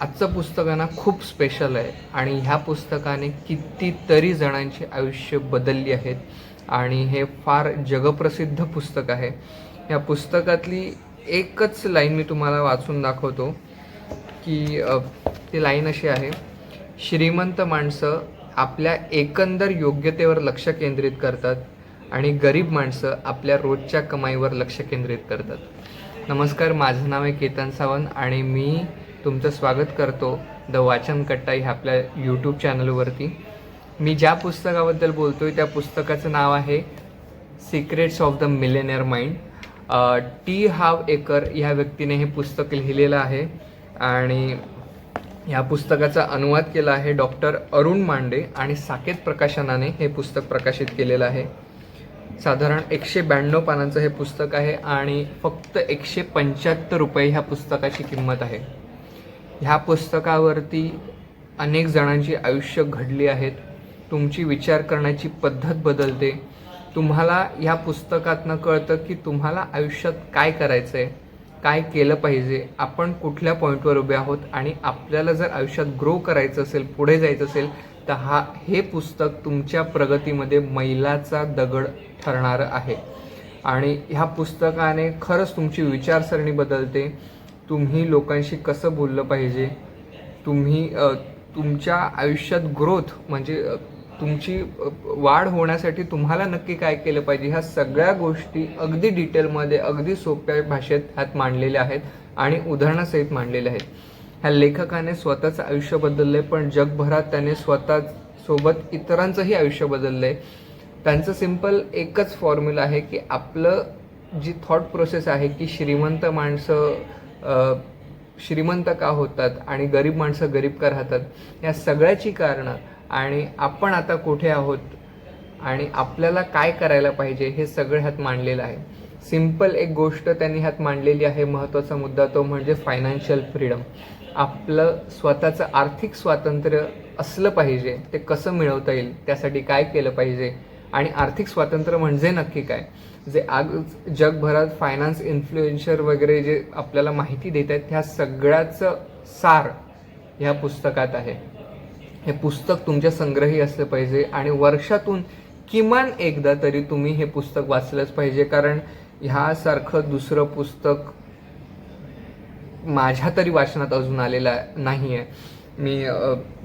आजचं पुस्तक आहे ना खूप स्पेशल आहे. आणि ह्या पुस्तकाने कितीतरी जणांची आयुष्य बदलली आहेत. आणि हे फार जगप्रसिद्ध पुस्तक आहे. ह्या पुस्तकातली एकच लाईन मी तुम्हाला वाचून दाखवतो की ती लाईन अशी आहे. श्रीमंत माणसं आपल्या एकंदर योग्यतेवर लक्ष केंद्रित करतात आणि गरीब माणसं आपल्या रोजच्या कमाईवर लक्ष केंद्रित करतात. नमस्कार माझं नाव आहे केतन सावंत आणि मी तुमचं स्वागत करतो द वाचन कट्टा ह्या आपल्या यूट्यूब चॅनलवरती मी ज्या पुस्तकाबद्दल बोलतो आहे त्या पुस्तकाचं नाव आहे secrets of the millionaire mind T Harv Eker ह्या व्यक्तीने हे पुस्तक लिहिलेलं आहे आणि ह्या पुस्तकाचा अनुवाद केला आहे डॉक्टर अरुण मांडे आणि साकेत प्रकाशनाने हे पुस्तक प्रकाशित केलेलं आहे. साधारण एकशे ब्याण्णव पानांचं हे पुस्तक आहे आणि फक्त एकशे पंच्याहत्तर रुपये ह्या पुस्तकाची किंमत आहे. ह्या पुस्तकावरती अनेक जणांची आयुष्य घडली आहेत. तुमची विचार करण्याची पद्धत बदलते. तुम्हाला ह्या पुस्तकातनं कळतं की तुम्हाला आयुष्यात काय करायचं आहे काय केलं पाहिजे आपण कुठल्या पॉईंटवर उभे आहोत आणि आपल्याला जर आयुष्यात ग्रो करायचं असेल पुढे जायचं असेल तर हा हे पुस्तक तुमच्या प्रगतीमध्ये मैलाचा दगड ठरणारं आहे. आणि ह्या पुस्तकाने खरंच तुमची विचारसरणी बदलते. तुम्ही लोकांशी कसं बोललं पाहिजे? तुम्ही तुमच्या आयुष्यात ग्रोथ म्हणजे तुमची वाढ होण्यासाठी तुम्हाला नक्की काय केलं पाहिजे? ह्या सगळ्या गोष्टी अगदी डिटेलमध्ये अगदी सोप्या भाषेत ह्यात मांडलेल्या आहेत आणि उदाहरणासहित मांडलेल्या आहेत. ह्या लेखकाने स्वतःचं आयुष्य बदललं आहे पण जगभरात त्याने स्वतः सोबत इतरांचंही आयुष्य बदललं आहे त्यांचं सिंपल एकच फॉर्म्युला आहे की आपलं जी थॉट प्रोसेस आहे की श्रीमंत माणसं श्रीमंत का होतात आणि गरीब माणसं गरीब का राहतात या सगळ्याची कारणं आणि आपण आता कुठे आहोत आणि आपल्याला काय करायला पाहिजे हे सगळं ह्यात मांडलेलं आहे. सिंपल एक गोष्ट त्यांनी ह्यात मांडलेली आहे महत्त्वाचा मुद्दा तो म्हणजे फायनान्शियल फ्रीडम आपलं स्वतःचं आर्थिक स्वातंत्र्य असलं पाहिजे ते कसं मिळवता येईल त्यासाठी काय केलं पाहिजे आणि आर्थिक स्वातंत्र्य म्हणजे नक्की काय? जे आज जगभरात फायनान्स इन्फ्लुएन्शर वगैरे जे आपल्याला माहिती देत आहेत ह्या सगळ्याचं सार ह्या पुस्तकात आहे. हे पुस्तक तुमच्या संग्रही असलं पाहिजे आणि वर्षातून किमान एकदा तरी तुम्ही हे पुस्तक वाचलंच पाहिजे कारण ह्यासारखं दुसरं पुस्तक माझ्या तरी वाचनात अजून आलेलं नाही आहे मी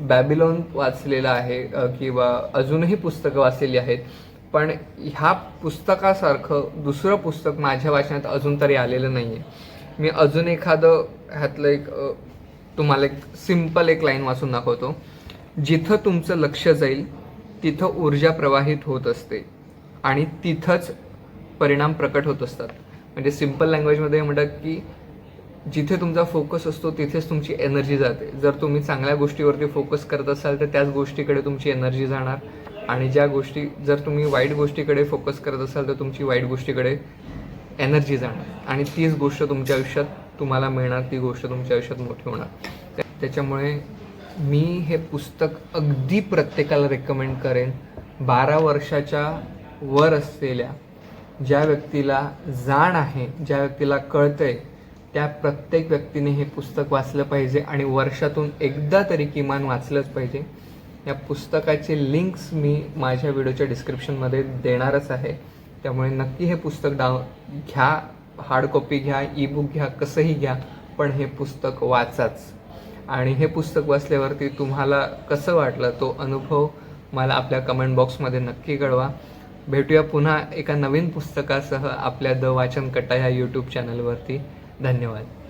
बॅबिलॉन वाचलेलं आहे किंवा अजूनही पुस्तकं वाचलेली आहेत. पण ह्या पुस्तकासारखं दुसरं पुस्तक माझ्या वाचनात अजून तरी आलेलं नाही आहे मी अजून एखादं ह्यातलं एक तुम्हाला एक सिंपल एक लाईन वाचून दाखवतो. जिथं तुमचं लक्ष जाईल तिथं ऊर्जा प्रवाहित होत असते आणि तिथंच परिणाम प्रकट होत असतात. म्हणजे सिंपल लँग्वेजमध्ये म्हणतात की जिथे तुमचा फोकस असतो तिथेच तुमची एनर्जी जाते. जर तुम्ही चांगल्या गोष्टीवरती फोकस करत असाल तर त्याच गोष्टीकडे तुमची एनर्जी जाणार. आणि ज्या गोष्टी जर तुम्ही वाईट गोष्टीकडे फोकस करत असाल तर तुमची वाईट गोष्टीकडे एनर्जी जाणार. आणि तीच गोष्ट तुमच्या आयुष्यात तुम्हाला मिळणार ती गोष्ट तुमच्या आयुष्यात मोठी होणार. त्या- त्याच्यामुळे मी हे पुस्तक अगदी प्रत्येकाला रेकमेंड करेन. बारा वर्षाच्या वर असलेल्या ज्या व्यक्तीला जाण आहे ज्या व्यक्तीला कळतंय त्या प्रत्येक व्यक्तीने हे पुस्तक वाचलं पाहिजे आणि वर्षातून एकदा तरी किमान वाचलंच पाहिजे. या पुस्तकाचे लिंक्स मी माझ्या व्हिडिओच्या डिस्क्रिप्शनमध्ये देणारच आहे. त्यामुळे नक्की हे पुस्तक डाव घ्या हार्ड कॉपी घ्या ई बुक घ्या कसंही घ्या पण हे पुस्तक वाचाच. आणि हे पुस्तक वाचल्यावरती तुम्हाला कसं वाटलं तो अनुभव मला आपल्या कमेंट बॉक्समध्ये नक्की कळवा. भेटूया पुन्हा एका नवीन पुस्तकासह आपल्या द वाचन कट्टा ह्या यूट्यूब चॅनलवरती धन्यवाद.